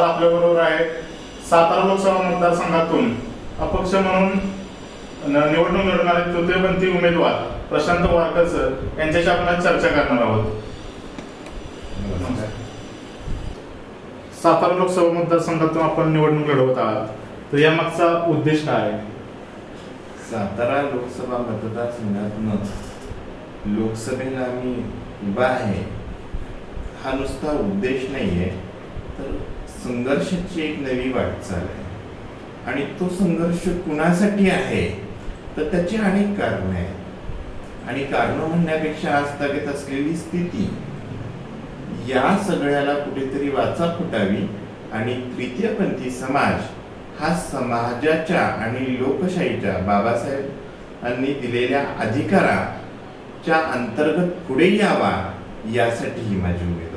आज आपल्याबरोबर आहे सातारा लोकसभा मतदारसंघातून अपक्ष म्हणून निवडणूक लढणारे तृतीयपंथी उमेदवार प्रशांत वारकर सर यांच्याशी आपण चर्चा करणार आहोत. सातारा लोकसभा मतदारसंघातून आपण निवडणूक लढवत आहात. तर यामागचा उद्देश काय आहे? सातारा लोकसभा मतदारसंघातून लोकसभेला आम्ही उभा आहे. हा नुसता उद्देश नाही आहे तर संघर्षाची एक नवी वाटचाल आहे आणि तो संघर्ष कुणासाठी आहे? तर त्याची अनेक कारणं आहेत. आणि कारणं म्हणण्यापेक्षा आजतागत असलेली स्थिती. या सगळ्याला कुठेतरी वाचा फुटावी आणि तृतीयपंथी समाज हा समाजाच्या आणि लोकशाहीच्या बाबासाहेबांनी दिलेल्या अधिकाराच्या अंतर्गत पुढे यावा यासाठी ही माझी उमेद आहे.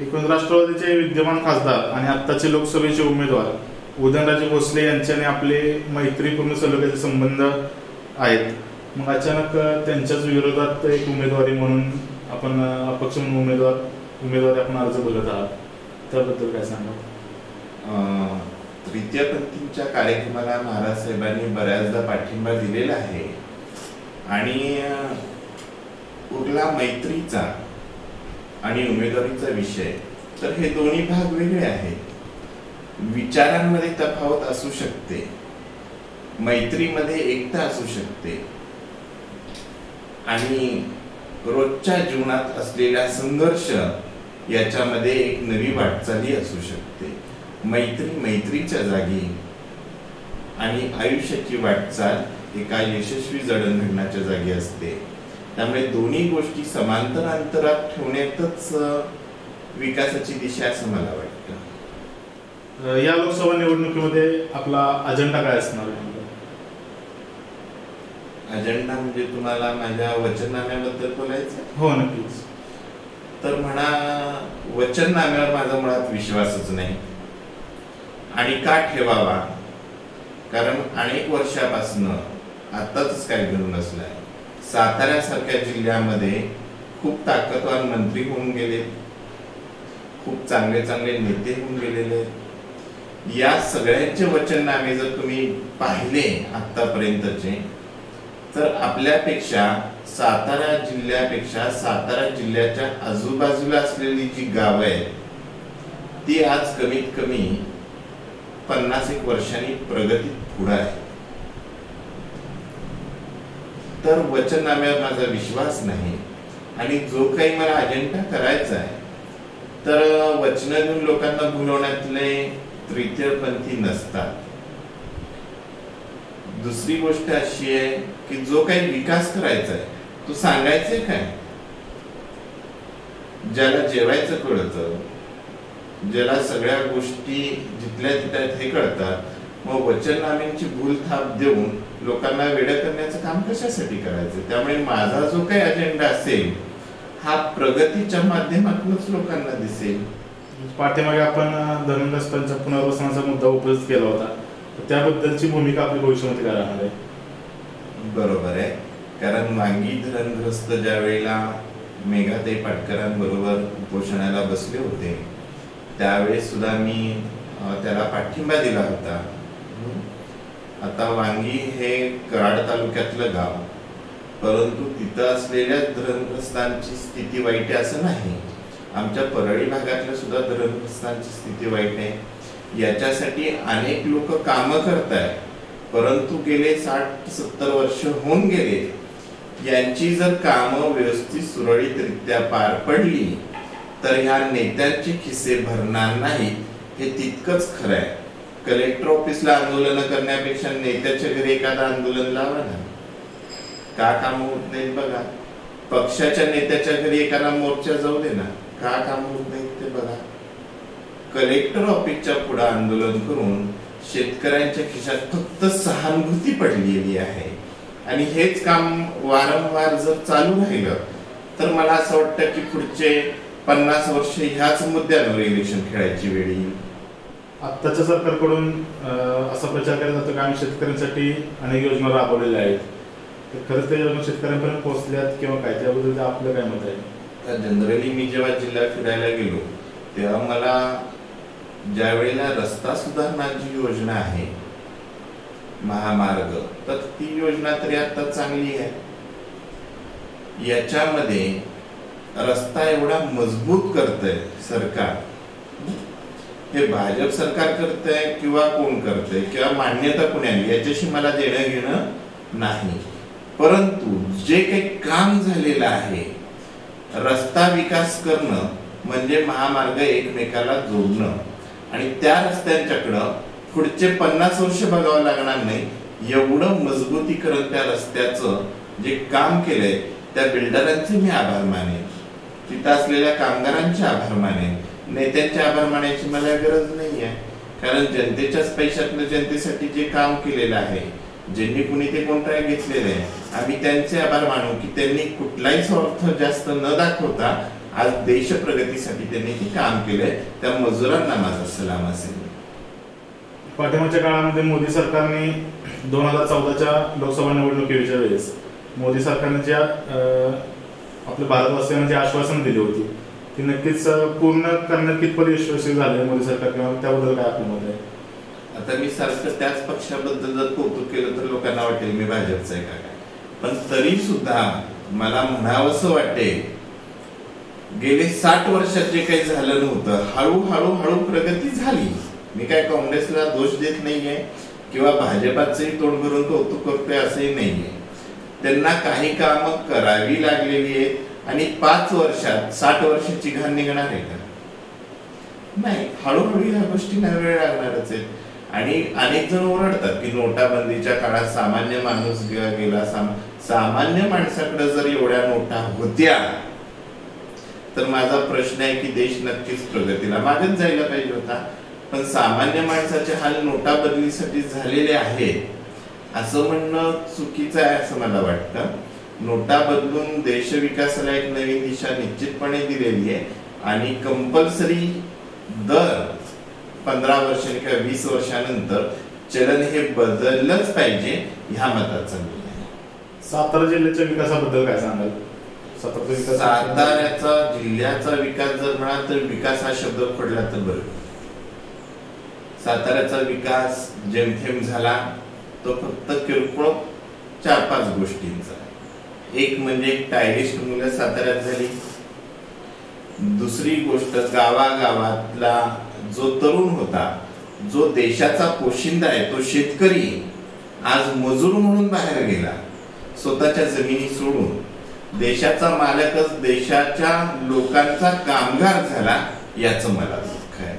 एकूण राष्ट्रवादीचे विद्यमान खासदार आणि आत्ताचे लोकसभेचे उमेदवार उदयनराजे भोसले यांच्याने आपले मैत्रीपूर्ण सलोख्याचे संबंध आहेत. मग अचानक त्यांच्याच विरोधात एक उमेदवारी म्हणून आपण अपक्ष म्हणून उमेदवार उमेदवारी आपण अर्ज बघत आहात. त्याबद्दल काय सांगा अं, कार्यक्रमाला महाराज साहेबांनी बऱ्याचदा पाठिंबा दिलेला आहे. आणि उरला मैत्रीचा आणि उमेदवारीचा विषय. तर हे दोन्ही भाग वेगळे आहेत. विचारांमध्ये तफावत असू शकते. मैत्रीमध्ये एकता असू शकते. आणि रोजच्या जीवनात असलेला संघर्ष याच्यामध्ये एक नवी वाटचाली असू शकते. मैत्री मैत्रीच्या जागी आणि आयुष्याची वाटचाल एका यशस्वी जडणघडणाच्या जागी असते. त्यामुळे दोन्ही गोष्टी समांतर अंतरात ठेवण्यातच विकासाची दिशा आहे असं मला वाटतं. या लोकसभा निवडणुकीमध्ये आपला अजेंडा काय असणार? आहे अजेंडा म्हणजे तुम्हाला माझ्या वचननाम्याबद्दल बोलायचं? आहे? हो नक्कीच. तर म्हणा वचननाम्यावर माझा मुळात विश्वासच नाही. आणि का ठेवावा? कारण अनेक वर्षापासून आताच काय घेऊन बसलाय. साताऱ्यासारख्या जिल्ह्यामध्ये खूप ताकदवान मंत्री होऊन गेले खूप चांगले चांगले नेते होऊन गेलेले आहेत. या सगळ्यांचे वचननामे जर तुम्ही पाहिले आतापर्यंतचे तर आपल्यापेक्षा सातारा जिल्ह्यापेक्षा सातारा जिल्ह्याच्या आजूबाजूला असलेली जी गावं आहेत ती आज कमीत कमी पन्नास एक वर्षांनी प्रगतीत पुढे आहे तर वचननाम्यावर माझा विश्वास नाही. आणि जो काही मला अजेंडा करायचा आहे तर वचन देऊन लोकांना भुलवण्यातले तृतीयपंथी नसतात. दुसरी गोष्ट अशी आहे की जो काही विकास करायचा आहे तो सांगायचे काय? ज्याला जेवायचं कळतं ज्याला सगळ्या गोष्टी जिथल्या तिथल्या हे कळतात मग वचननाम्यांची भूल थाप देऊन लोकांना वेड करण्याचं काम कशासाठी करायचं? त्यामुळे माझा जो काही अजेंडा असेल हा प्रगतीच्या माध्यमातूनच लोकांना दिसेल. पाठीमागे आपण अ, धर्मग्रस्तांच्या पुनर्वसनाचा मुद्दा उपस्थित केला होता. त्याबद्दलची भूमिका आपली भविष्यामध्ये काय राहणार आहे? बरोबर आहे. कारण वांगी धरणग्रस्त ज्या वेळेला मेघाताई पाटकरांबरोबर उपोषणाला बसले होते त्यावेळेस सुद्धा मी त्याला पाठिंबा दिला होता. आता वांगी हे कराड तालुक्यातलं गाव. परंतु तिथं असलेल्या धरणग्रस्तांची स्थिती वाईट आहे असं नाही. आमच्या परळी भागातल्या सुद्धा धरणग्रस्तांची स्थिती वाईट आहे. याच्यासाठी अनेक लोक कामं करतायत. परंतु गेले साठ सत्तर वर्ष होऊन गेले. यांची जर कामं व्यवस्थित सुरळीतरित्या पार पडली तर ह्या नेत्यांचे खिसे भरणार नाहीत हे तितकंच खरं आहे. कलेक्टर ऑफिसला आंदोलन करण्यापेक्षा नेत्याच्या घरी एखादा आंदोलन लावा ना. का काम होत नाहीत बघा. पक्षाच्या नेत्याच्या घरी एखादा मोर्चा जाऊ दे ना. का काम होत नाहीत ते बघा. कलेक्टर ऑफिसच्या पुढे आंदोलन करून शेतकऱ्यांच्या खिशात फक्त सहानुभूती पडलेली आहे. आणि हेच काम वारंवार जर चालू राहिलं तर मला असं वाटतं की पुढचे पन्नास वर्ष ह्याच मुद्द्यांवर इलेक्शन खेळायची वेळ येईल. आत्ताच्या सरकारकडून असा प्रचार केला जातो की आम्ही शेतकऱ्यांसाठी अनेक योजना राबवलेल्या आहेत. तर खरंच त्या योजना शेतकऱ्यांपर्यंत पोहोचल्यात किंवा काय? त्याबद्दल आपलं काय मत आहे? जनरली मी जेव्हा जिल्ह्यात फिरायला गेलो तेव्हा मला ज्या वेळेला रस्ता सुधारणाची योजना आहे महामार्ग तर ती योजना तरी आता चांगली आहे. याच्यामध्ये रस्ता एवढा मजबूत करतंय सरकार हे भाजप सरकार करतंय किंवा कोण करतंय किंवा मान्यता कोणी आली याच्याशी मला देणं घेणं नाही. परंतु जे काही काम झालेलं आहे रस्ता विकास करणं म्हणजे महामार्ग एकमेकाला जोडणं. आणि त्या रस्त्यांच्याकडं पुढचे पन्नास वर्ष बघावं लागणार नाही एवढं मजबूतीकरण त्या रस्त्याचं जे काम केलंय त्या बिल्डरांचे मी आभार मानेन. तिथं असलेल्या कामगारांचे आभार मानेन. नेत्यांचे आभार मानायची मला गरज नाही आहे कारण जनतेच्याच पैशातनं जनतेसाठी जे काम केलेलं आहे ज्यांनी कुणी ते कॉन्ट्रॅक्ट घेतलेले आहे आम्ही त्यांचे आभार मानू की त्यांनी कुठलाही स्वार्थ जास्त न दाखवता आज देश प्रगतीसाठी त्यांनी ते काम केलंय. त्या मजुरांना माझा सलाम असेल. पाठिंबाच्या काळामध्ये मोदी सरकारने दोन हजार चौदाच्या लोकसभा निवडणुकीच्या वेळेस मोदी सरकारने ज्या आपल्या भारतवासियांना जे आश्वासन दिले होते ती नक्कीच पूर्ण करण्यात कितपत यशस्वी झाले मोदी सरकार किंवा त्याबद्दल काय आपलं मत आहे? आता मी सारखं त्याच पक्षाबद्दल जर कौतुक केलं तर लोकांना वाटेल मी भाजपचा आहे का काय. पण तरी सुद्धा मला म्हणावंसं वाटते गेले साठ वर्षात जे काही झालं नव्हतं हळूहळू हळू प्रगती झाली. मी काय काँग्रेसला दोष देत नाहीये किंवा भाजपाचंही तोंड भरून कौतुक करतोय असंही नाहीये. त्यांना काही कामं करावी लागलेली आहेत. आणि पाच वर्षात साठ वर्षाची घाण निघणार आहे का? नाही हळूहळू ह्या गोष्टींना वेळ लागणारच आहे आणि अनेक जण ओरडतात की नोटाबंदीच्या काळात सामान्य माणूस गेला साम- सामान्य माणसाकडे जर एवढ्या नोटा होत्या तर माझा प्रश्न आहे की देश नक्कीच प्रगतीला मागत जायला पाहिजे होता. पण सामान्य माणसाचे हाल नोटाबंदीसाठी झालेले आहेत असं म्हणणं चुकीचं आहे असं मला वाटतं. नोटा बदलून देश विकासाला एक नवीन दिशा निश्चितपणे दिलेली आहे. आणि कंपल्सरी दर पंधरा वर्षांनी किंवा वीस वर्षानंतर चलन हे बदललंच पाहिजे ह्या मताचा मी. सातारा जिल्ह्याच्या विकासाबद्दल काय सांगाल? साताऱ्याचा जिल्ह्याचा विकास जर म्हणाल तर विकास हा शब्द पडला तर बरं. साताऱ्याचा विकास जेमथेम झाला तो फक्त किरकोळ चार पाच गोष्टींचा. एक म्हणजे टायरिस्ट मुलं साताऱ्यात झाली. दुसरी गोष्ट गावागावातला जो तरुण होता जो देशाचा पोशिंदा आहे तो शेतकरी आज मजूर म्हणून बाहेर गेला. स्वतःच्या जमिनी सोडून. देशाचा मालकच देशाच्या लोकांचा कामगार झाला याचं मला दुःख आहे.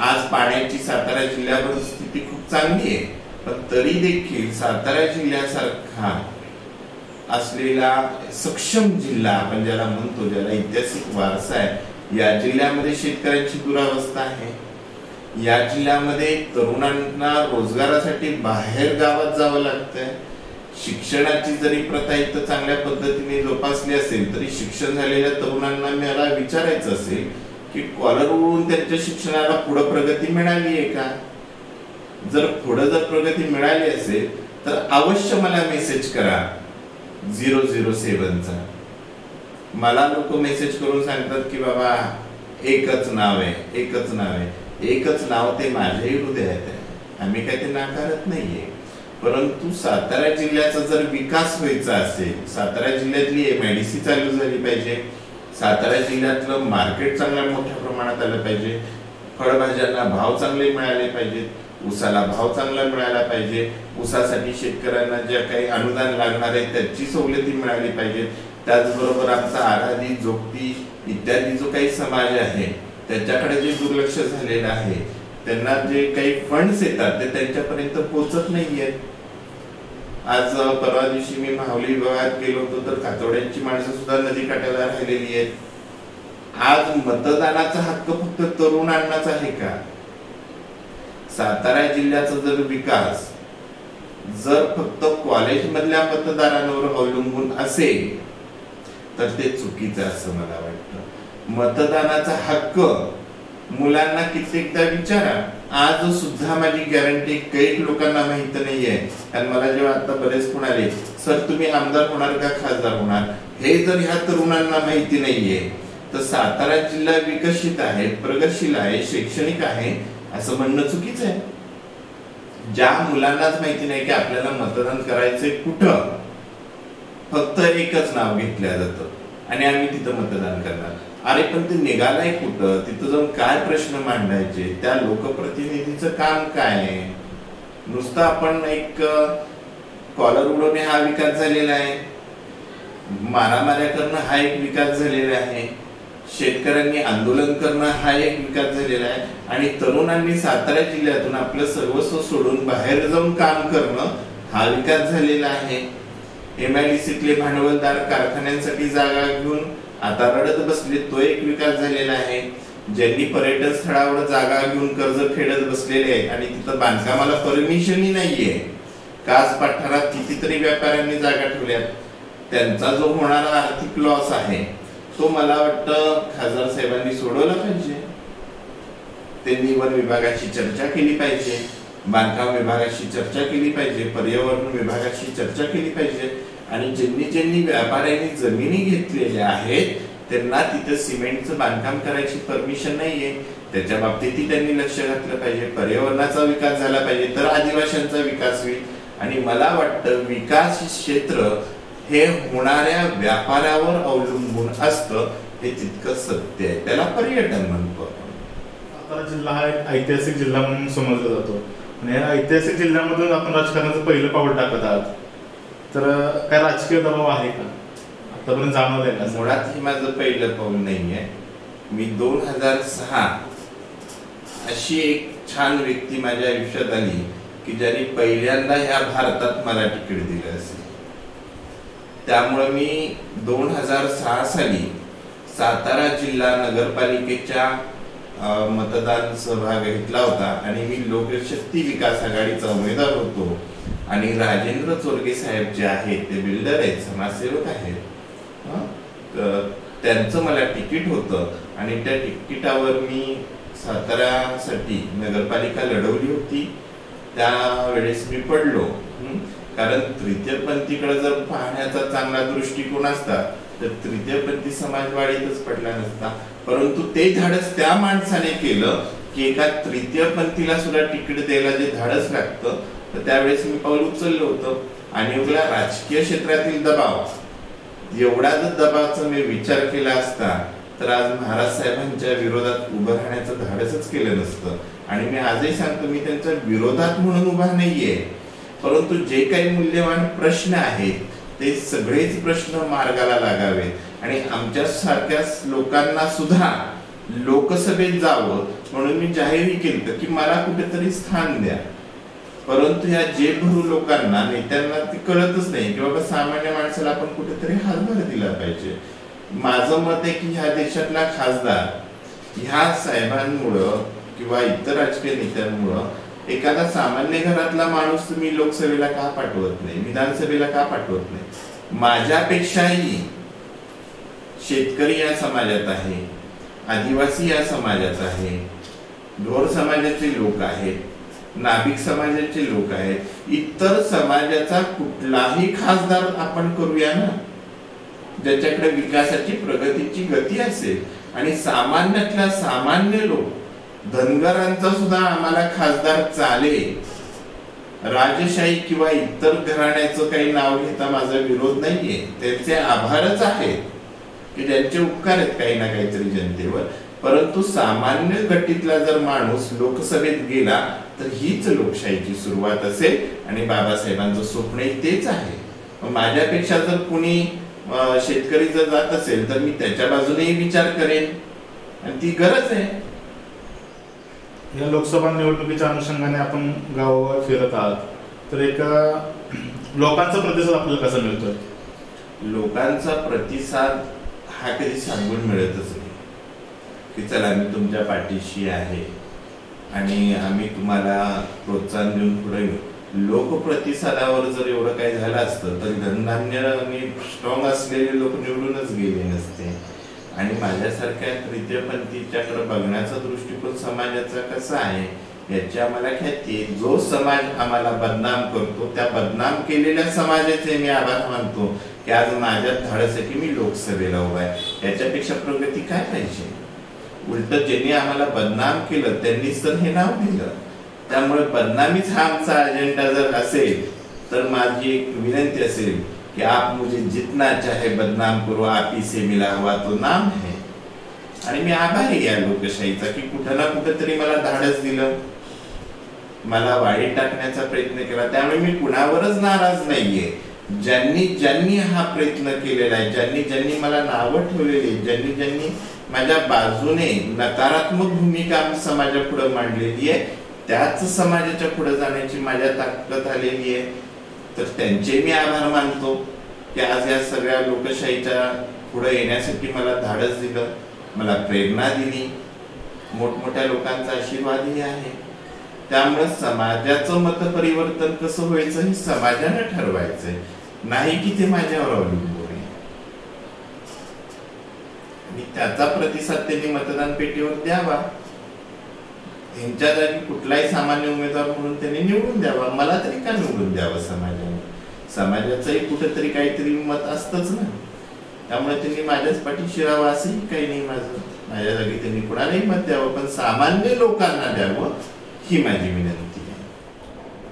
आज पाण्याची सातारा जिल्ह्यावर स्थिती खूप चांगली आहे पण तरी देखील सातारा जिल्ह्यासारखा असलेला सक्षम जिल्हा आपण ज्याला म्हणतो ज्याला ऐतिहासिक वारसा आहे या जिल्ह्यामध्ये शेतकऱ्यांची दुरावस्था आहे. या जिल्ह्यामध्ये तरुणांना रोजगारासाठी बाहेर गावात जावं लागतंय. शिक्षणाची जरी प्रथा इथं चांगल्या पद्धतीने जोपासली असेल तरी शिक्षण झालेल्या तरुणांना मला विचारायचं असेल की कॉलर उडून त्यांच्या शिक्षणाला पुढे प्रगती मिळाली आहे का? जर पुढे जर प्रगती मिळाली असेल तर अवश्य मला मेसेज करा. झिरो झिरो सेवनचा मला लोक मेसेज करून सांगतात की बाबा एकच नाव आहे एकच नाव आहे. एकच नाव ते माझ्याही हृदयात आहे. आम्ही काय ते नाकारत नाहीये. परंतु सातारा जिल्ह्याचा जर विकास व्हायचा असेल सातारा जिल्ह्यातली एमआयडीसी चालू झाली पाहिजे. सातारा जिल्ह्यातलं मार्केट चांगल्या मोठ्या प्रमाणात आलं पाहिजे. फळभाज्यांना भाव चांगले मिळाले पाहिजेत. ऊसाला भाव चांगला मिळाला पाहिजे. ऊसासाठी शेतकऱ्यांना ज्या काही अनुदान लागणार आहे त्याची सवलती मिळाली पाहिजे त्याचबरोबर आमचा आराधी जोगती इत्यादी जो काही समाज आहे त्याच्याकडे जे दुर्लक्ष झालेलं आहे त्यांना जे काही फंड्स येतात ते त्यांच्यापर्यंत पोहोचत नाहीये. आज परवा दिवशी मी माहुली विभागात गेलो होतो तर कातोड्यांची माणसं सुद्धा नदी काठाला राहिलेली आहेत. आज मतदानाचा हक्क फक्त तरुणांनाच आहे का? सातारा जिल्ह्याचा जर विकास जर फक्त कॉलेजमधल्या मतदारांवर अवलंबून असेल तर ते चुकीचं असं मला वाटतं. मतदानाचा हक्क मुलांना कित्येकदा विचारा. आज सुद्धा माझी गॅरंटी काही लोकांना माहीत नाहीये. आणि मला जेव्हा आता बरेच म्हणाले सर तुम्ही आमदार होणार का खासदार होणार? हे जर ह्या तरुणांना माहिती नाहीये तर सातारा जिल्हा विकसित आहे प्रगतशील आहे शैक्षणिक आहे असं म्हणणं चुकीचं आहे. ज्या मुलांनाच माहिती नाही की आपल्याला मतदान करायचंय कुठं फक्त एकच नाव घेतलं जातं आणि आम्ही तिथं मतदान करणार. अरे पण ते निघालाय कुठं? तिथं जाऊन काय प्रश्न मांडायचे? त्या लोकप्रतिनिधीचं काम काय आहे? नुसतं आपण एक कॉलर उडवणे हा विकास झालेला आहे. मारामाऱ्या करणं हा एक विकास झालेला आहे. शेतकऱ्यांनी आंदोलन करणं हा एक विकास झालेला आहे. आणि तरुणांनी सातारा जिल्ह्यातून आपलं सर्वस्व सोडून बाहेर जाऊन काम करणं हा विकास झालेला आहे. एमआयडीसीतले भांडवलदार कारखान्यांसाठी जागा घेऊन आता रडत बसले तो एक विकास झालेला आहे. ज्यांनी पर्यटन स्थळावर जागा घेऊन कर्ज फेडत बसलेले आहे आणि तिथं बांधकामाला परमिशनही नाहीये. कास पठारात कितीतरी व्यापाऱ्यांनी जागा ठेवल्यात. त्यांचा जो होणारा आर्थिक लॉस आहे तो मला वाटतं खासदार साहेबांनी सोडवला पाहिजे. त्यांनी वन विभागाशी चर्चा केली पाहिजे. बांधकाम विभागाशी चर्चा केली पाहिजे. पर्यावरण विभागाशी चर्चा केली पाहिजे. आणि ज्यांनी ज्यांनी व्यापाऱ्यांनी जमिनी घेतलेल्या आहेत त्यांना तिथं सिमेंटचं बांधकाम करायची परमिशन नाहीये. त्याच्या बाबतीतही त्यांनी लक्ष घातलं पाहिजे. पर्यावरणाचा विकास झाला पाहिजे. तर आदिवासींचा विकास होईल. आणि मला वाटतं विकास क्षेत्र हे होणाऱ्या व्यापारावर अवलंबून असतं हे तितकं सत्य आहे. त्याला पर्यटन म्हणतो सातारा जिल्हा हा एक ऐतिहासिक जिल्हा म्हणून समजला जातो. आणि या ऐतिहासिक जिल्ह्यामधून आपण राजकारणाचं पहिलं पाऊल टाकत आहात. तर काय राजकीय दबाव आहे का? आतापर्यंत जाणवलंय का? मुळात हे माझं पहिलं पाऊल नाहीये. मी दोन हजार सहा अशी एक छान व्यक्ती माझ्या आयुष्यात आली की ज्यांनी पहिल्यांदा ह्या भारतात मला तिकीट दिलं असेल. त्यामुळे मी दोन हजार सहा साली सातारा जिल्हा नगरपालिकेच्या मतदान सहभाग घेतला होता आणि मी लोकशक्ती विकास आघाडीचा उमेदवार होतो. आणि राजेंद्र चोरगे साहेब जे आहेत ते बिल्डर आहेत समाजसेवक आहेत त्यांचं मला तिकीट होतं. आणि त्या तिकिटावर मी साताऱ्यासाठी नगरपालिका लढवली होती. त्यावेळेस मी पडलो कारण तृतीयपंथीकडे जर पाहण्याचा चांगला दृष्टिकोन असता तर तृतीयपंथी समाजवाडीतच पडला नसता. परंतु ते धाडस त्या माणसाने केलं की एका तृतीयपंथीला सुद्धा तिकीट द्यायला जे धाडस लागतं तर त्यावेळेस मी पाऊल उचललं होतं. आणि उगला राजकीय क्षेत्रातील दबाव. एवढा जर दबावाचा मी विचार केला असता तर आज महाराज साहेबांच्या विरोधात उभं राहण्याचं धाडसच केलं नसतं. आणि मी आजही सांगतो मी त्यांच्या विरोधात म्हणून उभा नाहीये. परंतु जे काही मूल्यवान प्रश्न आहेत ते सगळेच प्रश्न मार्गाला लागावे. आणि आमच्या सारख्या लोकांना सुद्धा लोकसभेत जावं म्हणून मी जाहीरही केलं की मला कुठेतरी स्थान द्या. परंतु ह्या जे भरू लोकांना नेत्यांना ते कळतच नाही की बाबा सामान्य माणसाला आपण कुठेतरी हातभार दिला पाहिजे. माझं मत आहे की ह्या देशातला खासदार ह्या साहेबांमुळं किंवा इतर राजकीय नेत्यांमुळं एखादा सामान्य घरातला माणूस तुम्ही लोकसभेला का पाठवत नाही? विधानसभेला का पाठवत नाही? माझ्यापेक्षाही शेतकरी या समाजात आहे आदिवासी या समाजात आहे ढोर समाजाचे लोक आहेत नाभिक समाजाचे लोक आहेत इतर समाजाचा कुठलाही खासदार आपण करूया ना ज्याच्याकडे विकासाची प्रगतीची गती असेल आणि सामान्यातल्या सामान्य लोक धनगरांचा सुद्धा आम्हाला खासदार चालेल. राजशाही किंवा इतर घराण्याचं काही नाव घेता माझा विरोध नाहीये. त्यांचे आभारच आहेत की त्यांचे उपकार आहेत काही ना काहीतरी जनतेवर. परंतु सामान्य गटीतला जर माणूस लोकसभेत गेला तर हीच लोकशाहीची सुरुवात असेल आणि बाबासाहेबांचं स्वप्नही तेच आहे. माझ्यापेक्षा जर कुणी शेतकरी जर जात असेल तर मी त्याच्या बाजूनेही विचार करेन. आणि ती गरज आहे. या लोकसभा निवडणुकीच्या अनुषंगाने आपण गावावर फिरत आहात. तर एका लोकांचा प्रतिसाद आपल्याला कसा मिळतोय? लोकांचा प्रतिसाद हा कधी सांगून मिळतच नाही. की चला मी तुमच्या पाठीशी आहे आणि आम्ही तुम्हाला प्रोत्साहन देऊन पुढे येऊ. लोकप्रतिसादावर जर एवढं काही झालं असतं तर धनधान्य आणि स्ट्रॉंग असलेले लोक निवडूनच गेले नसते. आणि माझ्यासारख्या तृतीयपंथीच्याकडे बघण्याचा दृष्टिकोन समाजाचा कसा आहे याची आम्हाला ख्याती जो समाज आम्हाला बदनाम करतो त्या बदनाम केलेल्या समाजाचे मी आभार मानतो की आज माझ्या धाडसाठी मी लोकसभेला उभा आहे. याच्यापेक्षा प्रगती काय पाहिजे? उलट ज्यांनी आम्हाला बदनाम केलं त्यांनीच तर हे नाव दिलं. त्यामुळे बदनामीच हा आमचा अजेंडा जर असेल तर माझी एक विनंती असेल कि आप मुझे जितना चाहे बदनाम करो आप ही से मिला हुआ तो नाम है। आणि मी आभारी या लोकशाहीचा की कुठं ना कुठं तरी मला धाडस दिलं. मला वाळी टाकण्याचा प्रयत्न केला. त्यामुळे मी कुणावरच नाराज नाहीये. ज्यांनी ज्यांनी हा प्रयत्न केलेला आहे ज्यांनी ज्यांनी मला नावं ठेवलेली ज्यांनी ज्यांनी माझ्या बाजूने नकारात्मक भूमिका समाजापुढे मांडलेली आहे त्याच समाजाच्या पुढे जाण्याची माझ्या ताकद आलेली आहे. तर त्यांचे मी आभार मानतो की आज या सगळ्या लोकशाहीच्या पुढे येण्यासाठी मला धाडस दिलं मला प्रेरणा दिली. मोठमोठ्या लोकांचा आशीर्वादही आहे. त्यामुळे समाजाचं मत परिवर्तन कसं व्हायचं हे समाजाने ठरवायचंय. नाही की ते माझ्यावर अवलंबून आहे. आणि त्याचा प्रतिसाद त्यांनी मतदान पेटीवर द्यावा. त्यांच्या जागी कुठलाही सामान्य उमेदवार म्हणून त्यांनी निवडून द्यावा. मला तरी का निवडून द्यावं समाजाने? समाजाचंही कुठेतरी काहीतरी मत असतच ना. त्यामुळे त्यांनी माझ्याच पाठी शिरावं असंही काही नाही माझं. माझ्या जागी त्यांनी कुणालाही मत द्यावं पण सामान्य लोकांना द्यावं ही माझी विनंती आहे.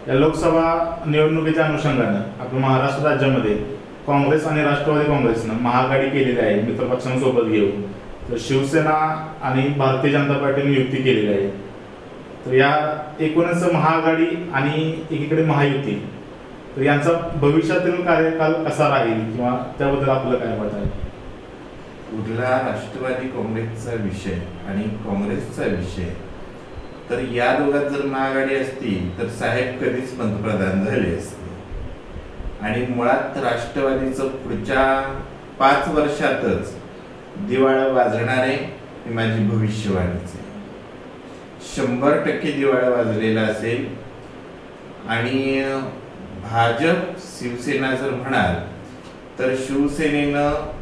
या लोकसभा निवडणुकीच्या अनुषंगानं आपल्या महाराष्ट्र राज्यामध्ये काँग्रेस आणि राष्ट्रवादी काँग्रेसनं महाआघाडी केलेली आहे मित्रपक्षांसोबत घेऊन. तर शिवसेना आणि भारतीय जनता पार्टीने युती केलेली आहे. तर या एकूणच महाआघाडी आणि एकीकडे महायुती तर यांचा भविष्यातील कार्यकाल कसा राहील किंवा त्याबद्दल आपलं काय मत आहे? कुठला राष्ट्रवादी काँग्रेसचा विषय आणि काँग्रेसचा विषय? तर या दोघात जर महाआघाडी असती तर साहेब कधीच पंतप्रधान झाले असते. आणि मुळात राष्ट्रवादीचं पुढच्या पाच वर्षातच दिवाळं वाजणार आहे ही माझी भविष्यवाणीच आहे. शंभर टक्के दिवाळा वाजलेला असेल. आणि भाजप शिवसेना जर म्हणाल तर शिवसेनेनं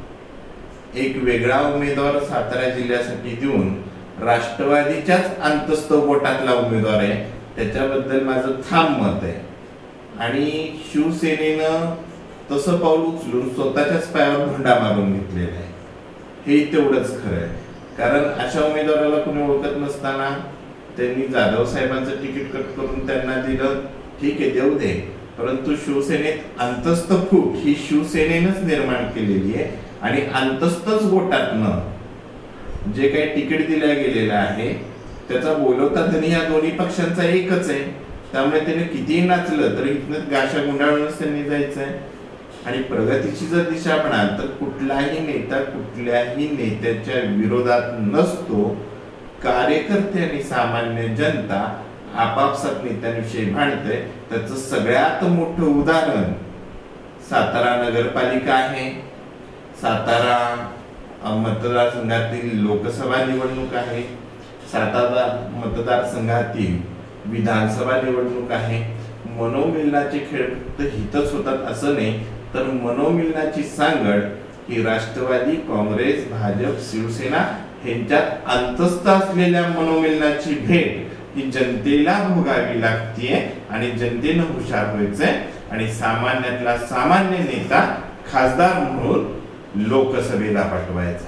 एक वेगळा उमेदवार सातारा जिल्ह्यासाठी देऊन राष्ट्रवादीच्याच अंतस्थ गोटातला उमेदवार आहे. त्याच्याबद्दल माझं ठाम मत आहे. आणि शिवसेनेनं तसं पाऊल उचलून स्वतःच्याच पायावर भंडा मारून घेतलेला आहे. हे तेवढंच खरं आहे. कारण अशा उमेदवाराला कोणी ओळखत नसताना त्यांनी जाधव साहेबांचं तिकीट कट करून त्यांना दिलं. ठीक आहे देऊ दे. परंतु शिवसेनेत अंतस्थ फूट ही शिवसेनेनंच निर्माण केलेली आहे. आणि अंतस्थच गोटातनं जे काही तिकीट दिल्या गेलेलं आहे त्याचा बोलवता धनी या दोन्ही पक्षांचा एकच आहे. त्यामुळे त्याने कितीही नाचलं तरी इथनं गाशा गुंडाळूनच त्यांनी जायचं आहे. आणि प्रगतीची जर दिशा म्हणाल तर कुठलाही नेता कुठल्याही नेत्याच्या विरोधात नसतो. कार्यकर्ते आणि सामान्य जनता आपापसात नेत्यांविषयी भांडते त्याचं सगळ्यात मोठं उदाहरण सातारा नगरपालिका आहे. सातारा मतदारसंघातील लोकसभा निवडणूक आहे. सातारा मतदारसंघातील विधानसभा निवडणूक आहे. मनोमिलनाचे खेळ फक्त हितच होतात असं नाही तर मनोमिलनाची सांगड ही राष्ट्रवादी काँग्रेस भाजप शिवसेना ह्यांच्यात अंतस्थ असलेल्या मनोमिलनाची भेट ही जनतेला भोगावी लागतीये आणि जनतेनं हुशार व्हायचंय. आणि सामान्यातला सामान्य नेता खासदार म्हणून लोकसभेला पाठवायचा.